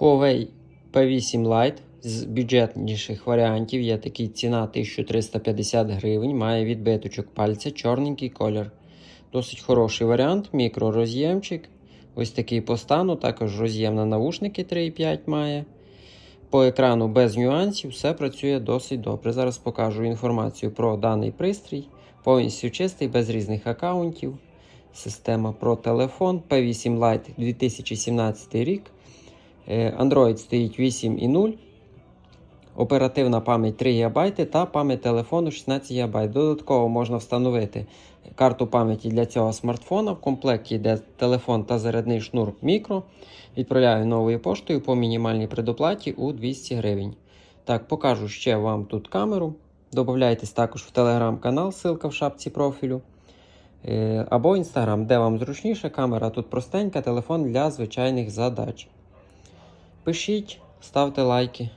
Huawei P8 Lite з бюджетніших варіантів є такий ціна 1350 гривень, має відбиточок пальця, чорненький колір. Досить хороший варіант, мікророз'ємчик. Ось такий по стану, також роз'єм на навушники 3,5 має. По екрану без нюансів, все працює досить добре. Зараз покажу інформацію про даний пристрій. Повністю чистий, без різних аккаунтів. Система про телефон P8 Lite 2017 рік. Е, Android стоїть 8.0. Оперативна пам'ять 3 ГБ та пам'ять телефону 16 ГБ. Додатково можна встановити карту пам'яті для цього смартфона. В комплекті йде телефон та зарядний шнур мікро. Відправляю новою поштою по мінімальній предоплаті у 200 гривень. Так, покажу ще вам тут камеру. Добавляйтесь також в телеграм-канал, ссылка в шапці профілю. Е, Або інстаграм, де вам зручніше. Камера тут простенька, телефон для звичайних задач. Пишіть, ставте лайки.